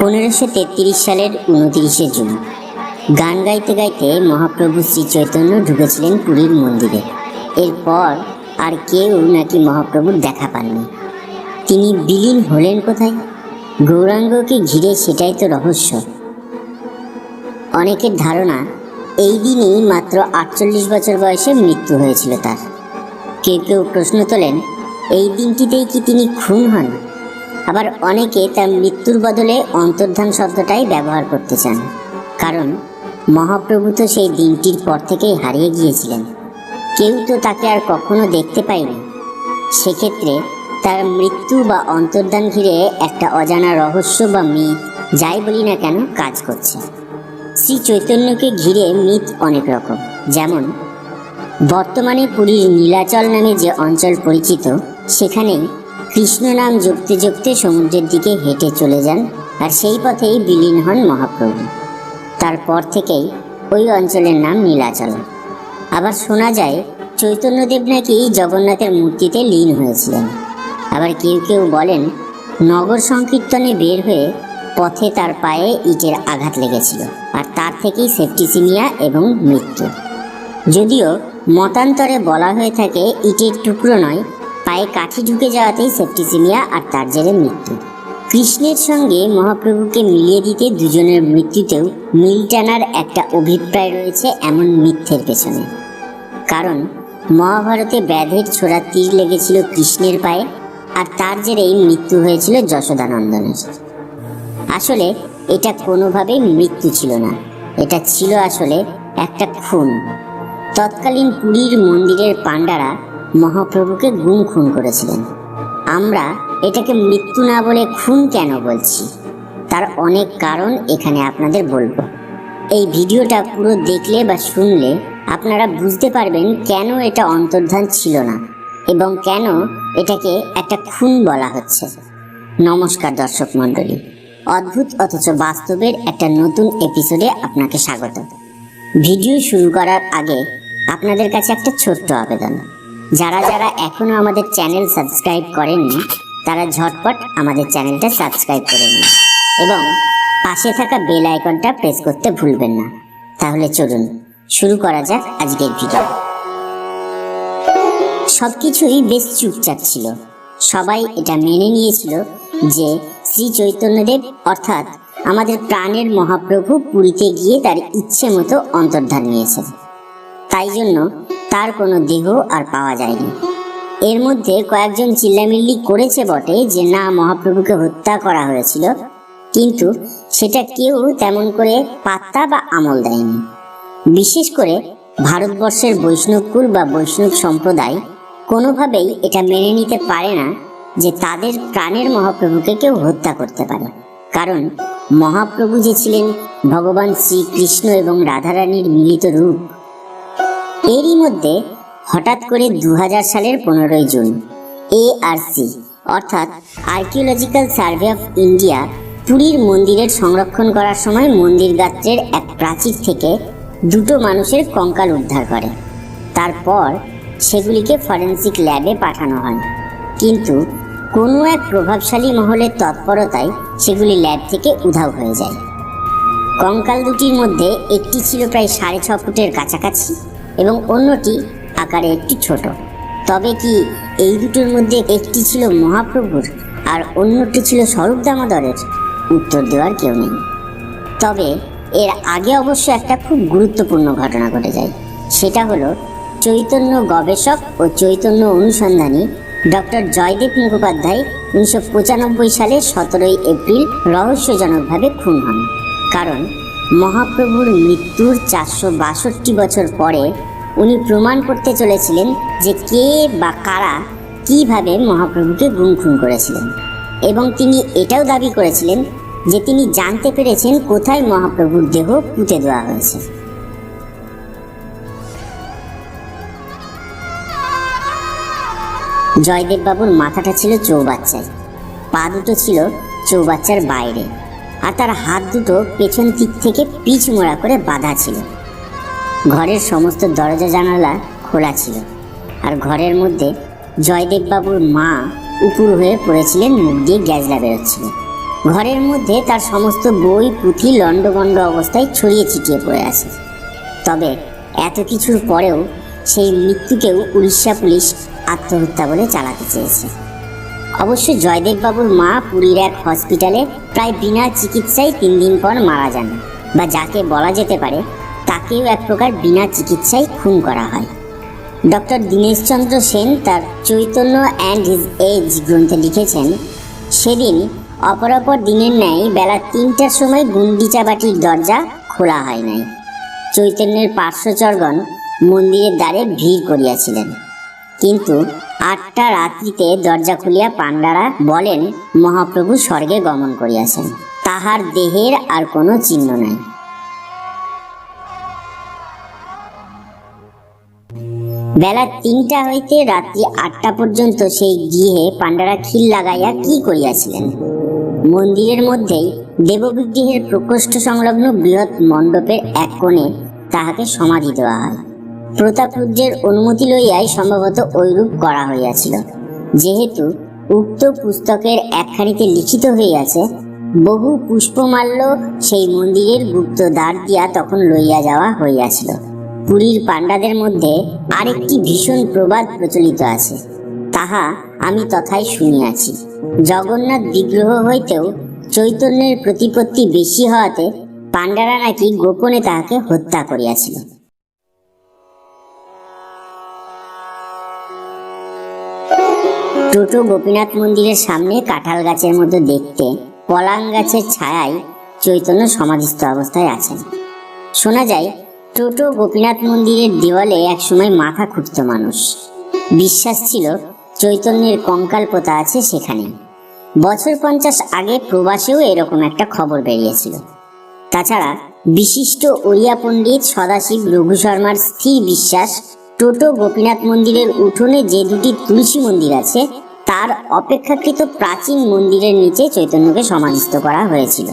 পনেরোশো তেত্রিশ সালের উনতিরিশে জুন। গান গাইতে গাইতে মহাপ্রভু শ্রী চৈতন্য ঢুকেছিলেন পুরীর মন্দিরে। এরপর আর কেউ নাকি মহাপ্রভুর দেখা পাননি। তিনি বিলীন হলেন কোথায়? গৌরাঙ্গকে ঘিরে সেটাই তো রহস্য। অনেকের ধারণা এই দিনই মাত্র আটচল্লিশ বছর বয়সে মৃত্যু হয়েছিল তার। কেউ কেউ প্রশ্ন তোলেন, এই দিনটিতেই কি তিনি খুন হন? আবার অনেকে তার মৃত্যুর বদলে অন্তর্ধান শব্দটাই ব্যবহার করতে চান। কারণ মহাপ্রভু তো সেই দিনটির পর থেকেই হারিয়ে গিয়েছিলেন। কেউ তো তাকে আর কখনো দেখতে পায়নি। সেক্ষেত্রে তার মৃত্যু বা অন্তর্ধান ঘিরে একটা অজানা রহস্য বা মিথ, যাই বলি না কেন, কাজ করছে। শ্রী চৈতন্যকে ঘিরে মিথ অনেক রকম। যেমন, বর্তমানে পুরীর নীলাচল নামে যে অঞ্চল পরিচিত, সেখানেই কৃষ্ণ নাম জপতে জপতে সমুদ্রের দিকে হেঁটে চলে যান আর সেই পথেই বিলীন হন মহাপ্রভু। তারপর থেকেই ওই অঞ্চলের নাম নীলাচল। আবার শোনা যায়, চৈতন্যদেব নাকি জগন্নাথের মূর্তিতে লীন হয়েছিলেন। আবার কেউ কেউ বলেন, নগর সংকীর্তনে বের হয়ে পথে তার পায়ে ইটের আঘাত লেগেছিল আর তার থেকেই সেপ্টিসিমিয়া এবং মৃত্যু। যদিও মতান্তরে বলা হয়ে থাকে, ইটের টুকরো নয় পায়ে কাঠি ঢুকে যাওয়াতেই সেপ্টিসিমিয়া আর তার জেরে মৃত্যু। কৃষ্ণের সঙ্গে মহাপ্রভুকে মিলিয়ে দিতে দুজনের মৃত্যুতেও মিল টানার একটা অভিপ্রায় রয়েছে এমন মিথ্যের পেছনে। কারণ মহাভারতে ব্যাধের ছোড়া তীর লেগেছিল কৃষ্ণের পায়ে আর তার জেরেই মৃত্যু হয়েছিল যশোদানন্দনের। আসলে এটা কোনোভাবেই মৃত্যু ছিল না। এটা ছিল আসলে একটা খুন। তৎকালীন পুরীর মন্দিরের পাণ্ডারা মহাপ্রভুকে গুম খুন করেছিলেন। আমরা এটাকে মৃত্যু না বলে খুন কেন বলছি? তার অনেক কারণ এখানে আপনাদের বলব। এই ভিডিওটা পুরো দেখলে বা শুনলে আপনারা বুঝতে পারবেন কেন এটা অন্তর্ধান ছিল না এবং কেন এটাকে একটা খুন বলা হচ্ছে। নমস্কার দর্শক মণ্ডলী। অদ্ভুত অথচ বাস্তবের একটা নতুন এপিসোডে আপনাকে স্বাগত। ভিডিও শুরু করার আগে আপনাদের কাছে একটা ছোট্ট আবেদন। যারা যারা এখনও আমাদের চ্যানেল সাবস্ক্রাইব করেননি, তারা ঝটপট আমাদের চ্যানেলটা সাবস্ক্রাইব করে নিন এবং পাশে থাকা বেল আইকনটা প্রেস করতে ভুলবেন না। তাহলে চলুন শুরু করা যাক আজকের ভিডিও। সবকিছুই বেশ চুপচাপ ছিল। সবাই এটা মেনে নিয়েছিল যে শ্রী চৈতন্যদেব অর্থাৎ আমাদের প্রাণের মহাপ্রভু পুরীতে গিয়ে তার ইচ্ছে মতো অন্তর্ধান নিয়েছেন। তাই জন্য তার কোনো দেহ আর পাওয়া যায়নি। এর মধ্যে কয়েকজন চিল্লামিল্লি করেছে বটে যে না, মহাপ্রভুকে হত্যা করা হয়েছিল, কিন্তু সেটা কেউ তেমন করে পাত্তা বা আমল দেয়নি। বিশেষ করে ভারতবর্ষের বৈষ্ণবকুল বা বৈষ্ণব সম্প্রদায় কোনোভাবেই এটা মেনে নিতে পারে না যে তাদের প্রাণের মহাপ্রভুকে কেউ হত্যা করতে পারে। কারণ মহাপ্রভু যে ছিলেন ভগবান শ্রীকৃষ্ণ এবং রাধারানীর মিলিত রূপ এরই মধ্যে হঠাৎ করে দু হাজার সালের পনেরোই জুন এ আর সি অর্থাৎ আর্কিওলজিক্যাল সার্ভে অফ ইন্ডিয়া পুরীর মন্দিরের সংরক্ষণ করার সময় মন্দির গাত্রের এক প্রাচীর থেকে দুটো মানুষের কঙ্কাল উদ্ধার করে। তারপর সেগুলিকে ফরেন্সিক ল্যাবে পাঠানো হয়। কিন্তু কোনো এক প্রভাবশালী মহলের তৎপরতায় সেগুলি ল্যাব থেকে উধাও হয়ে যায়। কঙ্কাল দুটির মধ্যে একটি ছিল প্রায় সাড়ে ছ ফুটের কাছাকাছি এবং অন্যটি আকারে একটু ছোট। তবে কি এই দুটোর মধ্যে একটি ছিল মহাপ্রভুর আর অন্যটি ছিল স্বরূপ দামোদরের? উত্তর দেওয়ার কেউ নেই। তবে এর আগে অবশ্য একটা খুব গুরুত্বপূর্ণ ঘটনা ঘটে যায়। সেটা হলো চৈতন্য গবেষক ও চৈতন্য অনুসন্ধানী ডক্টর জয়দেব মুখোপাধ্যায় উনিশশো সালের সতেরোই এপ্রিল রহস্যজনকভাবে খুন হন। কারণ মহাপ্রভুর মৃত্যুর চারশো বাষট্টি বছর পরে উনি প্রমাণ করতে চলেছিলেন যে কে বা কারা কীভাবে মহাপ্রভুকে গুম খুন করেছিলেন। এবং তিনি এটাও দাবি করেছিলেন যে তিনি জানতে পেরেছেন কোথায় মহাপ্রভুর দেহ পুঁতে দেওয়া হয়েছে। জয়দেব বাবুর মাথাটা ছিল চৌবাচ্চায়। পা দুটো ছিল চৌবাচ্চার বাইরে। আর তার হাত দুটো পেছন দিক থেকে পিচ মোড়া করে বাঁধা ছিল। ঘরের সমস্ত দরজা জানালা খোলা ছিল আর ঘরের মধ্যে জয়দেব বাবুর মা উপুর হয়ে পড়েছিলেন মুখ দিয়ে গ্যাজলা বেরোচ্ছিল। ঘরের মধ্যে তার সমস্ত বই, পুঁথি লণ্ডভণ্ড অবস্থায় ছড়িয়ে ছিটিয়ে পড়ে আছে। তবে এত কিছুর পরেও সেই মৃত্যুকেও উড়িষ্যা পুলিশ আত্মহত্যা বলে চালাতে চেয়েছে। অবশ্য জয়দেববাবুর মা পুরীর এক হসপিটালে প্রায় বিনা চিকিৎসায় তিন দিন পর মারা যান। বা যাকে বলা যেতে পারে, তাকেও এক প্রকার বিনা চিকিৎসায় খুন করা হয়। ডক্টর দীনেশচন্দ্র সেন তার চৈতন্য অ্যান্ড হিজ এজ গ্রন্থে লিখেছেন, সেদিন অপরাপর দিনের ন্যায় বেলা তিনটার সময় গুন্ডিচা বাটির দরজা খোলা হয় নাই। চৈতন্যের পার্শ্বচরগণ মন্দিরের দ্বারে ভিড় করিয়াছিলেন। কিন্তু আটটা রাত্রিতে দরজা খুলিয়া পাণ্ডারা বলেন, মহাপ্রভু স্বর্গে গমন করিয়াছেন। তাহার দেহের আর কোনো চিহ্ন নাই। বেলা তিনটা হইতে রাত্রি আটটা পর্যন্ত সেই গৃহে পাণ্ডারা খিল লাগাইয়া কি করিয়াছিলেন? মন্দিরের মধ্যেই দেববিগ্রহের প্রকোষ্ঠ সংলগ্ন বৃহৎ মণ্ডপের এক কোণে তাহাকে সমাধি দেওয়া হয়। প্রতাপরুদ্রের অনুমতি লইয়াই সম্ভবত ঐরূপ করা হইয়াছিল। যেহেতু উক্ত পুস্তকের একখানিতে লিখিত হইয়াছে, বহু পুষ্পমাল্য সেই মন্দিরের গুপ্ত দ্বার দিয়া তখন লইয়া যাওয়া হইয়াছিল। পুরীর পাণ্ডাদের মধ্যে আরেকটি ভীষণ প্রবাদ প্রচলিত আছে, তাহা আমি তথায় শুনিয়াছি। জগন্নাথ বিগ্রহ হইতেও চৈতন্যের প্রতিপত্তি বেশি হওয়াতে পাণ্ডারা নাকি গোপনে তাহাকে হত্যা করিয়াছিল। টোটো গোপীনাথ মন্দিরের সামনে কাঁঠাল গাছের মতো দেখতে পলাং গাছের ছায়ায় চৈতন্য সমাধিস্থ অবস্থায় আছেন। শোনা যায় টোটো গোপীনাথ মন্দিরের দেওয়ালে একসময় মাথা খুঁজত মানুষ। বিশ্বাস ছিল, চৈতন্যের কঙ্কাল পোতা আছে সেখানে। বছর পঞ্চাশ আগে প্রবাসেও এরকম একটা খবর বেরিয়েছিল। তাছাড়া বিশিষ্ট ওড়িয়া পণ্ডিত সদাশিব রঘু শর্মার স্থির বিশ্বাস টোটো গোপীনাথ মন্দিরের উঠোনে যে দুটি তুলসী মন্দির আছে, তার অপেক্ষাকৃত প্রাচীন মন্দিরের নিচে চৈতন্যকে সমাধিস্থ করা হয়েছিল।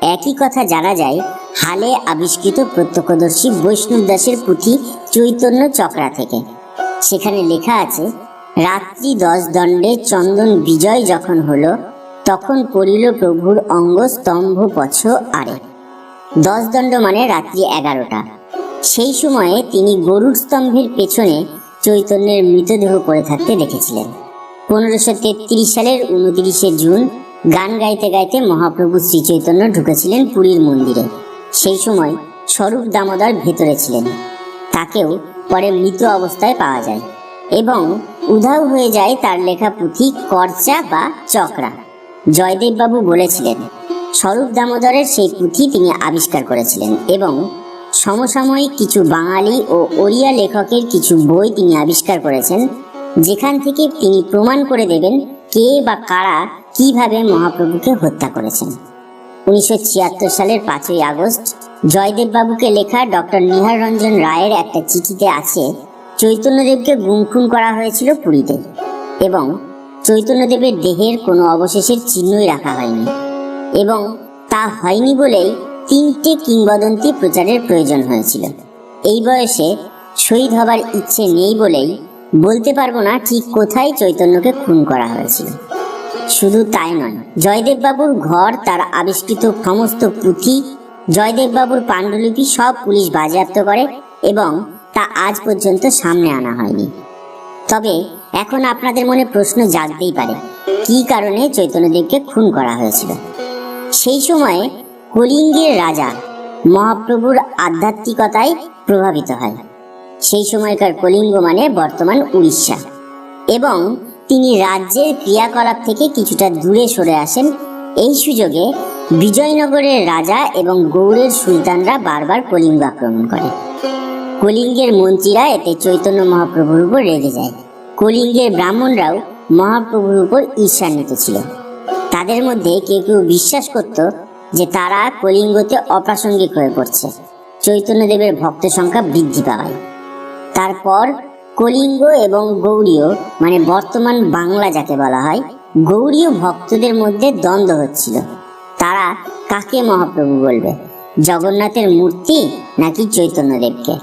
একই কথা জানা যায়, হালে আবিষ্কৃত প্রত্যক্ষদর্শী বৈষ্ণব দাসের পুঁথি চৈতন্য চক্রা থেকে। সেখানে লেখা আছে, রাত্রি দশ দণ্ডে চন্দন বিজয় যখন হলো, তখন পড়িল প্রভুর অঙ্গ স্তম্ভ পছ আরে। দশ দণ্ড মানে রাত্রি এগারোটা। সেই সময়ে তিনি গরুর স্তম্ভের পেছনে চৈতন্যের মৃতদেহ পড়ে থাকতে দেখেছিলেন। পনেরোশো তেত্রিশ সালের উনত্রিশে জুন গান গাইতে গাইতে মহাপ্রভু শ্রী চৈতন্য ঢুকেছিলেন পুরীর মন্দিরে। সেই সময় স্বরূপ দামোদর ভেতরে ছিলেন। তাকেও পরে মৃত অবস্থায় পাওয়া যায় এবং উধাও হয়ে যায় তার লেখা পুঁথি করচা বা চক্রা। জয়দেববাবু বলেছিলেন, স্বরূপ দামোদরের সেই পুঁথি তিনি আবিষ্কার করেছিলেন এবং সমসাময়িক কিছু বাঙালি ও ওড়িয়া লেখকের কিছু বই তিনি আবিষ্কার করেছেন, যেখান থেকে তিনি প্রমাণ করে দেবেন কে বা কারা কীভাবে মহাপ্রভুকে হত্যা করেছেন। উনিশশো ছিয়াত্তর সালের পাঁচই আগস্ট জয়দেববাবুকে লেখা ডক্টর নিহার রঞ্জন রায়ের একটা চিঠিতে আছে, চৈতন্যদেবকে গুমখুন করা হয়েছিল পুরীতে এবং চৈতন্যদেবের দেহের কোনো অবশেষের চিহ্নই রাখা হয়নি এবং তা হয়নি বলেই তিনটে কিংবদন্তি প্রচারের প্রয়োজন হয়েছিল। এই বয়সে শহীদ হবার ইচ্ছে নেই বলেই বলতে পারব না ঠিক কোথায় চৈতন্যকে খুন করা হয়েছিল। শুধু তাই নয়, জয়দেববাবুর ঘর, তার আবিষ্কৃত সমস্ত পুঁথি, জয়দেববাবুর পাণ্ডুলিপি সব পুলিশ বাজেয়াপ্ত করে এবং তা আজ পর্যন্ত সামনে আনা হয়নি। তবে এখন আপনাদের মনে প্রশ্ন জাগতেই পারে, কী কারণে চৈতন্যদেবকে খুন করা হয়েছিল? সেই সময়ে কলিঙ্গের রাজা মহাপ্রভুর আধ্যাত্মিকতায় প্রভাবিত হয়। সেই সময়কার কলিঙ্গ মানে বর্তমান উড়িষ্যা। এবং তিনি রাজ্যের ক্রিয়াকলাপ থেকে কিছুটা দূরে সরে আসেন। এই সুযোগে বিজয়নগরের রাজা এবং গৌড়ের সুলতানরা বারবার কলিঙ্গ আক্রমণ করে। কলিঙ্গের মন্ত্রীরা এতে চৈতন্য মহাপ্রভুর উপর রেগে যায়। কলিঙ্গের ব্রাহ্মণরাও মহাপ্রভুর উপর ঈর্ষান্বিত ছিল তাদের মধ্যে কেউ কেউ বিশ্বাস করত যে তারা কলিঙ্গতে অপ্রাসঙ্গিক হয়ে পড়ছে। চৈতন্যদেবের ভক্ত সংখ্যা বৃদ্ধি পাওয়ায় তারপর কলিঙ্গ এবং গৌড়ীয় মানে বর্তমান বাংলা যাকে বলা হয়, গৌড়ীয় ভক্তদের মধ্যে দ্বন্দ্ব হচ্ছিল। তারা কাকে মহাপ্রভু বলবে? জগন্নাথের মূর্তি নাকি চৈতন্যদেবকে?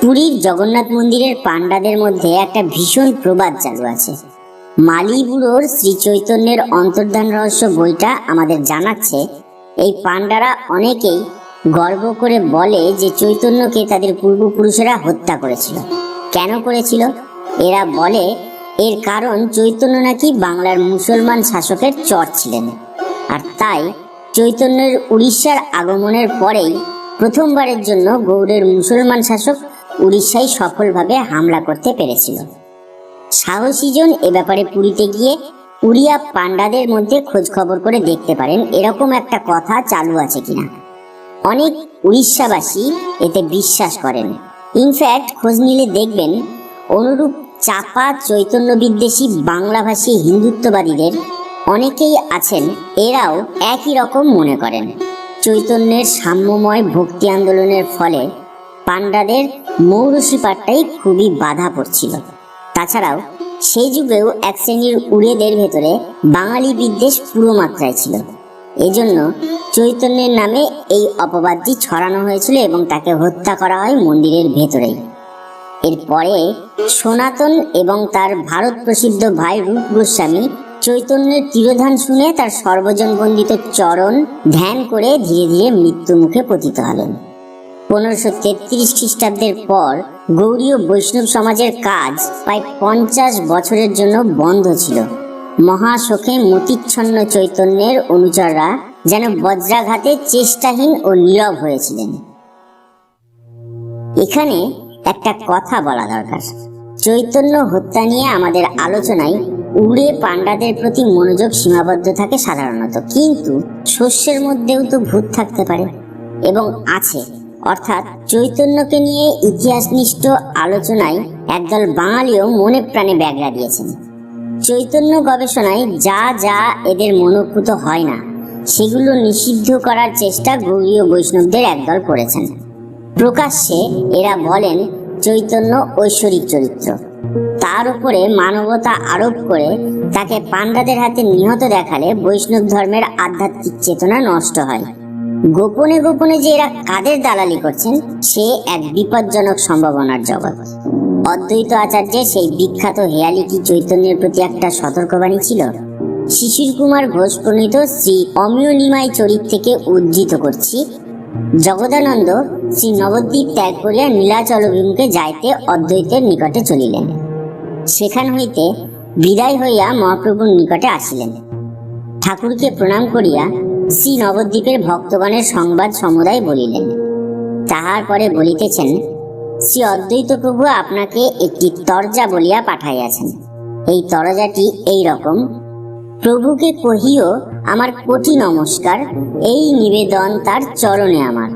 পুরীর জগন্নাথ মন্দিরের পাণ্ডাদের মধ্যে একটা ভীষণ প্রবাদ চালু আছে। মালিবুড়োর শ্রী চৈতন্যের অন্তর্ধান রহস্য বইটা আমাদের জানাচ্ছে। এই পাণ্ডারা অনেকেই গর্ব করে বলে যে চৈতন্যকে তাদের পূর্বপুরুষেরা হত্যা করেছিল। কেন করেছিল? এরা বলে, এর কারণ চৈতন্য নাকি বাংলার মুসলমান শাসকের চর ছিলেন। আর তাই চৈতন্যের উড়িষ্যার আগমনের পরেই প্রথমবারের জন্য গৌড়ের মুসলমান শাসক উড়িষ্যায় সফলভাবে হামলা করতে পেরেছিল। সাহসীজন এ ব্যাপারে পুরীতে গিয়ে উড়িয়া পাণ্ডাদের মধ্যে খোঁজ খবর করে দেখতে পারেন এরকম একটা কথা চালু আছে কিনা। অনেক উড়িষ্যাবাসী এতে বিশ্বাস করেন। ইনফ্যাক্ট খোঁজ নিলে দেখবেন অনুরূপ চাপা চৈতন্য বিদ্বেষী বাংলাভাষী হিন্দুত্ববাদীদের অনেকেই আছেন, এরাও একই রকম মনে করেন। চৈতন্যের সাম্যময় ভক্তি আন্দোলনের ফলে পাণ্ডাদের মৌরসী পাঠটাই খুবই বাধা পড়ছিল। তাছাড়াও, সেই যুগেও এক শ্রেণির উড়েদের ভেতরে বাঙালি বিদ্বেষ পুরো মাত্রায় ছিল। এজন্য চৈতন্যের নামে এই অপবাদটি ছড়ানো হয়েছিল এবং তাকে হত্যা করা হয় মন্দিরের ভেতরেই। এরপরে সনাতন এবং তার ভারত প্রসিদ্ধ ভাই রূপ গোস্বামী চৈতন্যের তিরোধান শুনে তার সর্বজন বন্দিত চরণ ধ্যান করে ধীরে ধীরে মৃত্যু মুখে পতিত হলেন। পনেরোশো তেত্রিশ খ্রিস্টাব্দের পর গৌরীয় বৈষ্ণব সমাজের কাজ প্রায় পঞ্চাশ বছরের জন্য বন্ধ ছিল। মহাশোকে মতিচ্ছন্ন চৈতন্যের অনুচররা যেন বজ্রাঘাতে চেষ্টাহীন ও নীরব হয়েছিলেন। এখানে একটা কথা বলা দরকার। চৈতন্য হত্যা নিয়ে আমাদের আলোচনায় উড়ে পাণ্ডাদের প্রতি মনোযোগ সীমাবদ্ধ থাকে সাধারণত। কিন্তু শস্যের মধ্যেও তো ভূত থাকতে পারে এবং আছে। অর্থাৎ চৈতন্যকে নিয়ে ইতিহাসনিষ্ঠ আলোচনায় একদল বাঙালিও মনে প্রাণে ব্যাগরা দিয়েছেন। চৈতন্য গবেষণায় যা যা এদের মনোভূত হয় না, সেগুলো নিষিদ্ধ করার চেষ্টা গৌরীয় বৈষ্ণবদের একদল করেছেন। প্রকাশ্যে এরা বলেন, চৈতন্য ঐশ্বরিক চরিত্র। তার উপরে মানবতা আরোপ করে তাকে পাণ্ডাদের হাতে নিহত দেখালে বৈষ্ণব ধর্মের আধ্যাত্মিক চেতনা নষ্ট হয়। গোপনে গোপনে যে এরা কাদের দালালি করছেন, সে এক বিপজ্জনক সম্ভাবনার জগৎ। অদ্বৈত আচার্যের সেই বিখ্যাত হেয়ালি কি চৈতন্যের প্রতি একটা সতর্কবাণী ছিল শিশির কুমার ঘোষ প্রণীত শ্রী অমিয় নিমাই চরিত থেকে উদ্ধৃত করছি, জগদানন্দ শ্রী নবদ্বীপ ত্যাগ করিয়া নীলাচল অভিমুখে যাইতে অদ্বৈতের নিকটে চলিলেন। সেখান হইতে বিদায় হইয়া মহাপ্রভুর নিকটে আসিলেন। ঠাকুরকে প্রণাম করিয়া শ্রী নবদ্বীপের ভক্তগণের সংবাদ সমুদায় বলিলেন, তাহার পরে বলিতেছেন, শ্রী অদ্বৈত প্রভু আপনাকে একটি তরজা বলিয়া পাঠাইয়াছেন। এই তরজাটি এই রকম, প্রভুকে কহিও, আমার কোটি নমস্কার, এই নিবেদন তার চরণে আমার।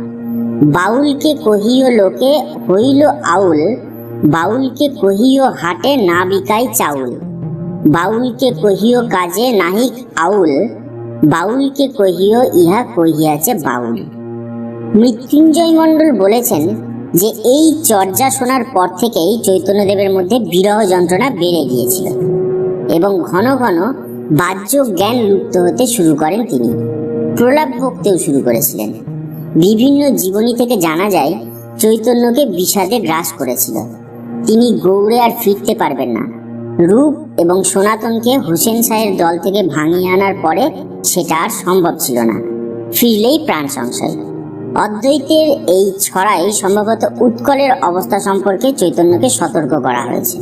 বাউলকে কহিও লোকে হইল আউল, বাউলকে কহিও হাটে না বিকাই চাউল। বাউলকে কহিও কাজে নাহিক আউল বাউলকে কহিও, ইহা কহিয়াছে বাউল। মৃত্যুঞ্জয় মণ্ডল বলেছেন যে, এই চর্যা শোনার পর থেকেই চৈতন্যদেবের মধ্যে বিরহ যন্ত্রণা বেড়ে গিয়েছিল এবং ঘন ঘন বাহ্য জ্ঞান লুপ্ত হতে শুরু করেন তিনি। প্রলাপ বকতেও শুরু করেছিলেন। বিভিন্ন জীবনী থেকে জানা যায়, চৈতন্যকে বিষাদে গ্রাস করেছিল। তিনি গৌড়ে আর ফিরতে পারবেন না। রূপ এবং সনাতনকে হোসেন শাহের দল থেকে ভাঙিয়ে আনার পরে সেটা আর সম্ভব ছিল না। ফিরলেই প্রাণ সংশয়। অদ্বৈতের এই ছড়ায় সম্ভবত উৎকলের অবস্থা সম্পর্কে চৈতন্যকে সতর্ক করা হয়েছে।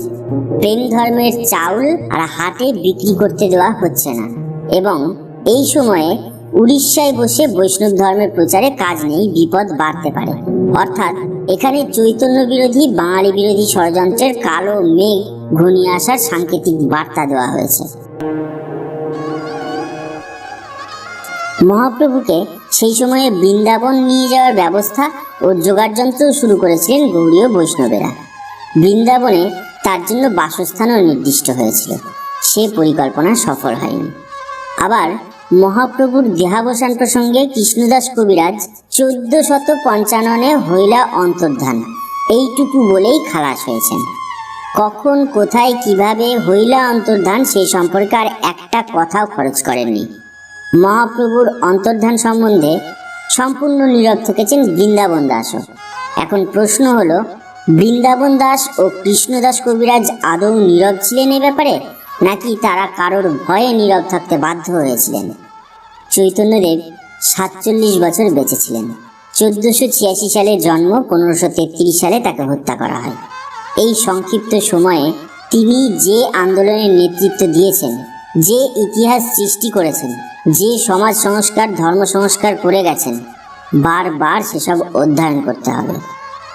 প্রেম ধর্মের চাউল আর হাটে বিক্রি করতে দেওয়া হচ্ছে না। এবং এই সময়ে উড়িষ্যায় বসে বৈষ্ণব ধর্মের প্রচারে কাজ নেই, বিপদ বাড়তে পারে। অর্থাৎ এখানে চৈতন্য বিরোধী বাঙালি বিরোধী ষড়যন্ত্রের কালো মেঘ ঘনিয়ে আসার সাংকেতিক বার্তা দেওয়া হয়েছে। মহাপ্রভুকে সেই সময়ে বৃন্দাবন নিয়ে যাওয়ার ব্যবস্থা ও যোগাড়যন্ত্র শুরু করেছিলেন গৌরীয় বৈষ্ণবেরা। বৃন্দাবনে তার জন্য বাসস্থানও নির্দিষ্ট হয়েছিল। সে পরিকল্পনা সফল হয়নি। আবার মহাপ্রভুর দেহাবসান প্রসঙ্গে কৃষ্ণদাস কবিরাজ চোদ্দ শত পঞ্চাননে হইলা অন্তর্ধান। এইটুকু বলেই খালাস হয়েছেন। কখন, কোথায়, কীভাবে হইলা অন্তর্ধান সেই সম্পর্কে আর একটা কথাও খরচ করেননি। মহাপ্রভুর অন্তর্ধান সম্বন্ধে সম্পূর্ণ নীরব থেকেছেন বৃন্দাবন দাসও এখন প্রশ্ন হলো, বৃন্দাবন দাস ও কৃষ্ণদাস কবিরাজ আদৌ নীরব ছিলেন এ ব্যাপারে? নাকি তারা কারোর ভয়ে নীরব থাকতে বাধ্য হয়েছিলেন? চৈতন্যদেব সাতচল্লিশ বছর বেঁচে ছিলেন চোদ্দশো ছিয়াশি সালে জন্ম, পনেরোশো তেত্রিশ সালে তাকে হত্যা করা হয়। এই সংক্ষিপ্ত সময়ে তিনি যে আন্দোলনের নেতৃত্ব দিয়েছেন, যে ইতিহাস সৃষ্টি করেছেন, যে সমাজ সংস্কার, ধর্ম সংস্কার করে গেছেন, বারবার সেসব অধ্যয়ন করতে হবে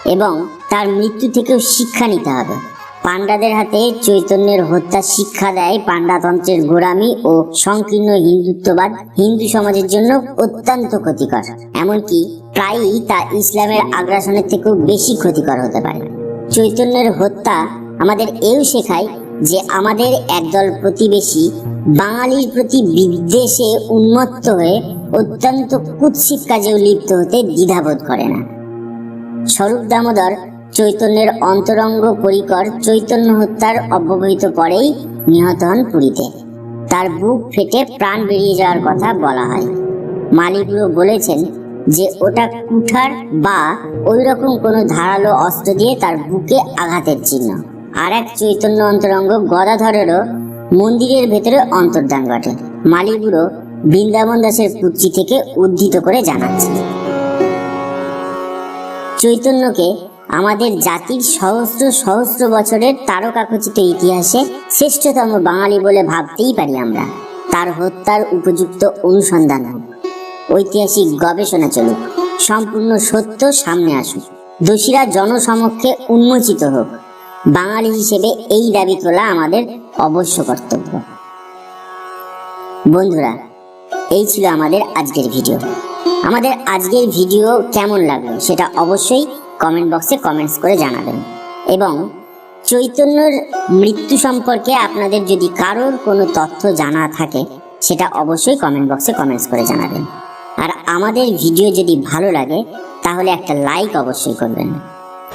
এবং তার মৃত্যু থেকেও শিক্ষা নিতে হবে। পাণ্ডাদের হাতে চৈতন্যের হত্যা শিক্ষা দেয় পাণ্ডাতন্ত্রের গোড়ামি ও সংকীর্ণ হিন্দুত্ববাদ হিন্দু সমাজের জন্য অত্যন্ত ক্ষতিকর। এমনকি প্রায়ই তা ইসলামের আগ্রাসনের থেকেও বেশি ক্ষতিকর হতে পারে। চৈতন্যের হত্যা আমাদের এও শেখায় যে আমাদের একদল প্রতিবেশী বাঙালির প্রতি বিদ্বেষে উন্মত্ত হয়ে অত্যন্ত কুৎসিত কাজেও লিপ্ত হতে দ্বিধাবোধ করে না। স্বরূপ দামোদর চৈতন্যের অন্তরঙ্গ পরিকর চৈতন্য হত্যার অব্যবহিত পরেই নিহত হন পুরীতে। তার বুক ফেটে প্রাণ বেরিয়ে যাওয়ার কথা বলা হয়। মালিকগুলো বলেছেন যে ওটা কুঠার বা ওই রকম কোনো ধারালো অস্ত্র দিয়ে তার বুকে আঘাতের চিহ্ন। আর এক চৈতন্য অন্তরঙ্গ গদাধরেরও মন্দিরের ভেতরে অন্তর্ধান ঘটে। মালিকগুলো বৃন্দাবন দাসের পুত্রী থেকে উদ্ধৃত করে জানাচ্ছে চৈতন্যকে আমাদের জাতির সহস্র সহস্র বছরের তারকাখচিত ইতিহাসে শ্রেষ্ঠতম বাঙালি বলে ভাবতেই পারি আমরা। তার হত্যার উপযুক্ত অনুসন্ধান হোক, ঐতিহাসিক গবেষণা চলুক, সম্পূর্ণ সত্য সামনে আসুক, দোষীরা জনসমক্ষে উন্মোচিত হোক, বাঙালি হিসেবে এই দাবি তোলা আমাদের অবশ্য কর্তব্য। বন্ধুরা, এই ছিল আমাদের আজকের ভিডিও। আমাদের আজকের ভিডিও কেমন লাগল সেটা অবশ্যই কমেন্ট বক্সে কমেন্টস করে জানাবেন। এবং চৈতন্যর মৃত্যু সম্পর্কে আপনাদের যদি কারোর কোনো তথ্য জানা থাকে, সেটা অবশ্যই কমেন্ট বক্সে কমেন্টস করে জানাবেন। আর আমাদের ভিডিও যদি ভালো লাগে, তাহলে একটা লাইক অবশ্যই করবেন।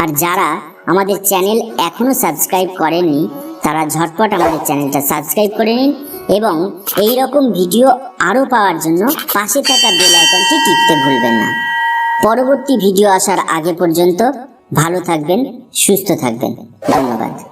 আর যারা আমাদের চ্যানেল এখনও সাবস্ক্রাইব করেননি, তারা ঝটপট আমাদের চ্যানেলটা সাবস্ক্রাইব করে নিন এবং এই রকম ভিডিও আরও পাওয়ার জন্য পাশে থাকা বেল আইকনটি টিপতে ভুলবেন না। পরবর্তী ভিডিও আসার আগে পর্যন্ত ভালো থাকবেন সুস্থ থাকবেন। ধন্যবাদ।